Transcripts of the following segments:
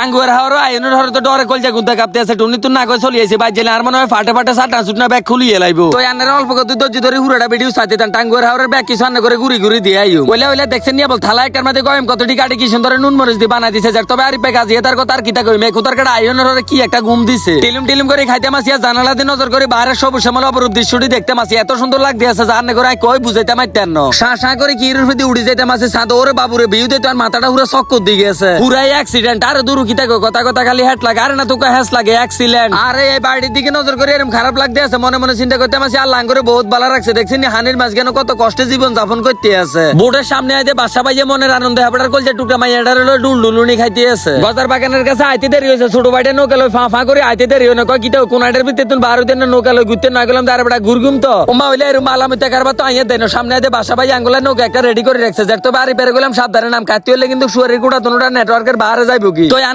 টাঙ্গুয়ার হাওয়ার আইনের হরে তো ডরে কলজা গুন্তা কাঁপতে আছে। টুনি তুন না কই চলি আইছে বাইর জেলে আর মনে হয় ফাটে ফাটে সাটা সুট না ব্যাগ খুলিয়ে লাইবো। তো আন্নার অল্প কত দর্জি ধরে হুড়াটা ভিডিও সাথে তান টাঙ্গুয়ার হাওয়ার ব্যাগ কিছু আন্না করে ঘুরি ঘুরি দিয়ে আইও। ওইলে ওইলে দেখছেন নিয়ে বল থালা একটার মধ্যে গয়ম কতটি কাটি কি সুন্দর নুন মরিচ দিয়ে বানাই দিছে যার তবে আরিফে কাজ তার কথা আর কিতা কইমে কুতার কাটা আইনের হরে কি একটা ঘুম দিছে। টিলিম টিলিম করে খাইতে মাসিয়া জানালা দিয়ে নজর করে বাইরের সবুজ শ্যামল অপরূপ দৃশ্যটি দেখতে মাসি এত সুন্দর লাগতে আছে যার না করে কই বুঝাইতে মাইতেন না। শা শা করে কি রূপে দিয়ে উড়ি যাইতে মাসি সাদ ওরে বাবুরে বিউ দিতে আর মাথাটা পুরো চক্কর দিয়ে গেছে। পুরাই অ্যাক্সিডেন্ট আর দূর কিতা কথা কথা খালি হেড লাগে। আরে না তোকে হ্যাস লাগে অ্যাক্সিডেন্ট আরে এই বাড়ির দিকে নজর করে এরকম খারাপ লাগতে আছে মনে মনে চিন্তা করতে মাসি আল্লাহ করে বহুত ভালো রাখছে। দেখছেন হানির মাঝ কেন কত কষ্টে জীবন যাপন করতে আছে। বোর্ডের সামনে আইতে বাসা পাইয়ে মনের আনন্দ হাবড়ার কলজে টুকরা মাইয়াটার হলো ডুল ডুলুনি খাইতে আছে। গজার বাগানের কাছে আইতে দেরি হয়েছে ছোট বাইটা নৌকা লই ফা ফা করে আইতে দেরি হইনা কয় কিটা কোনাটার ভিতরে তুই বারো দিন নৌকা লই ঘুরতে? না গেলাম তার বেটা ঘুরগুম তো। ওমা হইলে এরম আলামিতে কারবার তো আইয়া দেন সামনে আইতে বাসা পাইয়ে আঙ্গুলা নৌকা একটা রেডি করে রাখছে। যার তো বাড়ি বের গেলাম সাবধানে নাম। কাতি হইলে কিন্তু সুয়ারের গুড়া তোনোটা নেটওয়ার্কের বাইরে যাইব কি? তো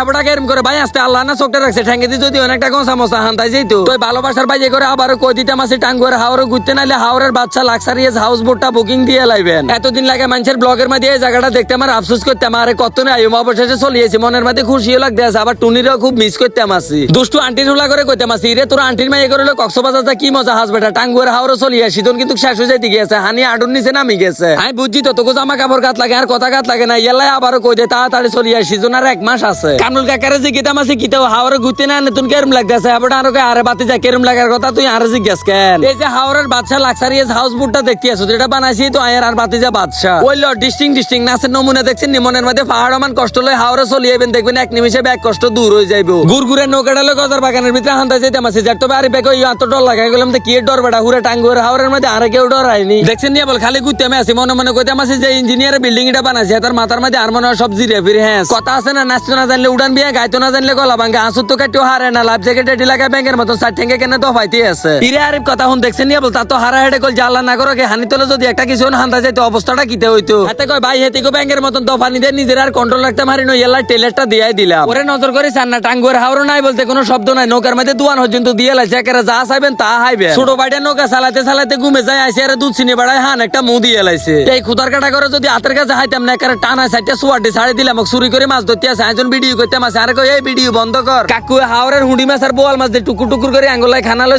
হেবড়া কেরম করে ভাই আসতে আল্লাহ না চোখটা রাখছে ঠ্যাঙ্গে দিয়ে যদি অনেকটা গসা মশা হান্তাই যেত তো ভালোবাসার বাইজে করে আবারও কই দিতে মাসে, টাঙ্গুয়ার হাওড়ে ঘুরতে নাইলে হাওড়ের বাচ্চা লাক্সারিয়াস হাউস বোটটা বুকিং দিয়ে লাইবেন। এতদিন লাগে মানুষের ব্লগের মধ্যে এই জায়গাটা দেখতে আমার আফসোস করতাম আরে কত না আইম অবশেষে চলিয়েছি মনের মধ্যে খুশিও লাগতে আছে, আবার টুনিরও খুব মিস করতাম আসি দুষ্টু আন্টির হুলা করে কইতাম আসি রে তোর আন্টির মাইয়ে করে কক্সবাজার যা কি মজা হাসবেটা টাঙ্গুয়ার হাওড়ে চলিয়ে শীতন কিন্তু শেষ হয়ে যাইতে গিয়েছে হানি আডুর নিচে নামি গেছে। আমি বুঝছি তো তোকে জামা কাপড় গাত লাগে, আর কথা গাত লাগে না ইয়ালাই আবারও কই দে, তাড়াতাড়ি চলিয়ে সিজন আর এক মাস আছে। কানুল কাকারে যে গীতাম আছে কিতাও হাওড়ে ঘুরতে না নতুন কেরম লাগতেছে। আবার আরও আরে বাতি যা কেরম লাগার কথা তুই আর জিজ্ঞাস কেন? এই যে হাওড়ের বাদশা লাক্সারিয়াস হাউস বোটটা দেখতে আছো যেটা বানাইছি তো আয়ের আর বাতি যা বাদশা ওই ডিস্টিং ডিস্টিং নাচের নমুনা দেখছেন নিমনের মধ্যে পাহাড় মান কষ্ট লয় হাওড়ে চলিয়ে দেখবেন এক নিমিষে ব্যাগ কষ্ট দূর হয়ে যাইব। গুরগুরে নৌকাটা লোক গজার বাগানের ভিতরে হান্তা যেতাম আছে যার তবে আরে ব্যাগ ওই এত ডর লাগাই গেলাম তো কি ডর বেটা হুরে টাঙ্গুর হাওড়ের মধ্যে আর কেউ ডর হয়নি দেখছেন নিয়ে বল খালি ঘুরতে আমি আছি মনে মনে কইতে আছে যে ইঞ্জিনিয়ার বিল্ডিং এটা বানাইছে তার মাথার মধ্যে আর মনে হয় সব জিরে ফিরে হ্যাঁ কথা আছে না নাচতে না জানলে উড়ান বিয়ে গাইতো না জানলে গলা ভাঙ্গে আসুর তো কাটিও হারে না, লাভ জ্যাকেট লাগাই ব্যাংকের মতো সাইড থেকে কেন তো ফাইতে আছে। ইরে আরিফ কথা হুন দেখছেন নিয়ে বল তা তো হারা হেডে কল জাল্লা না করো হানি তোলে যদি একটা কিছু হান্দা যাইতো অবস্থাটা কিতে হইতো? হাতে কয়, ভাই হেতে কো ব্যাংকের মতন তো ফানি দিয়ে নিজের আর কন্ট্রোল রাখতে পারি না এলা টেলারটা দিয়াই দিলাম। ওরে নজর করে চান না, টাঙ্গুয়ার হাওড় নাই বলতে কোনো শব্দ নাই, নৌকার মধ্যে দুয়ান পর্যন্ত দিয়ে লাইছে একেবারে যা চাইবেন তা হাইবে। ছোট বাইটা নৌকা চালাতে চালাতে ঘুমে যায়, আইসে আর দুধ চিনি বাড়ায়, হান একটা মুখ দিয়ে লাইছে এই খুদার কাটা করে যদি হাতের কাছে হাইতাম না, একেবারে টানা সাইডটা সুয়াটি ছাড়ি দিলাম চুরি করে মাছ ধরতে আছে একজন ভিডিও করতে মাছ আর কই এই ভিডিও বন্ধ কর। কাকু হাওড়ের হুডি মাছ আর বোয়াল মাছ দিয়ে টুকুর টুকুর করে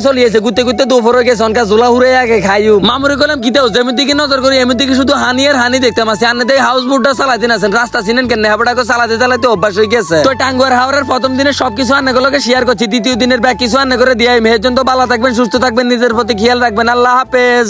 চলিয়েছে ঘুরতে ঘুরতে দুপুর হয়ে গেছে অনকা ঝোলা হুরে আগে খাইও। মামুরি কলাম কিতেও যেমন দিকে নজর করি এমন দিকে শুধু হানি আর হানি দেখতাম আছে। আনে দেয় হাউস বোটটা চালাতে আছেন রাস্তা চিনেন কেন হেবড়াকে চালাতে চালাতে অভ্যাস হয়ে গেছে। তো টাঙ্গুয়ার হাওড়ের প্রথম দিনে সবকিছু আন্নাগুলোকে শেয়ার করছি দ্বিতীয় দিনের ব্যাগ কিছু আন্না করে দিয়ে মেহের জন্য ভালো থাকবেন সুস্থ থাকবেন নিজের প্রতি খেয়াল রাখবেন। আল্লাহ হাফেজ।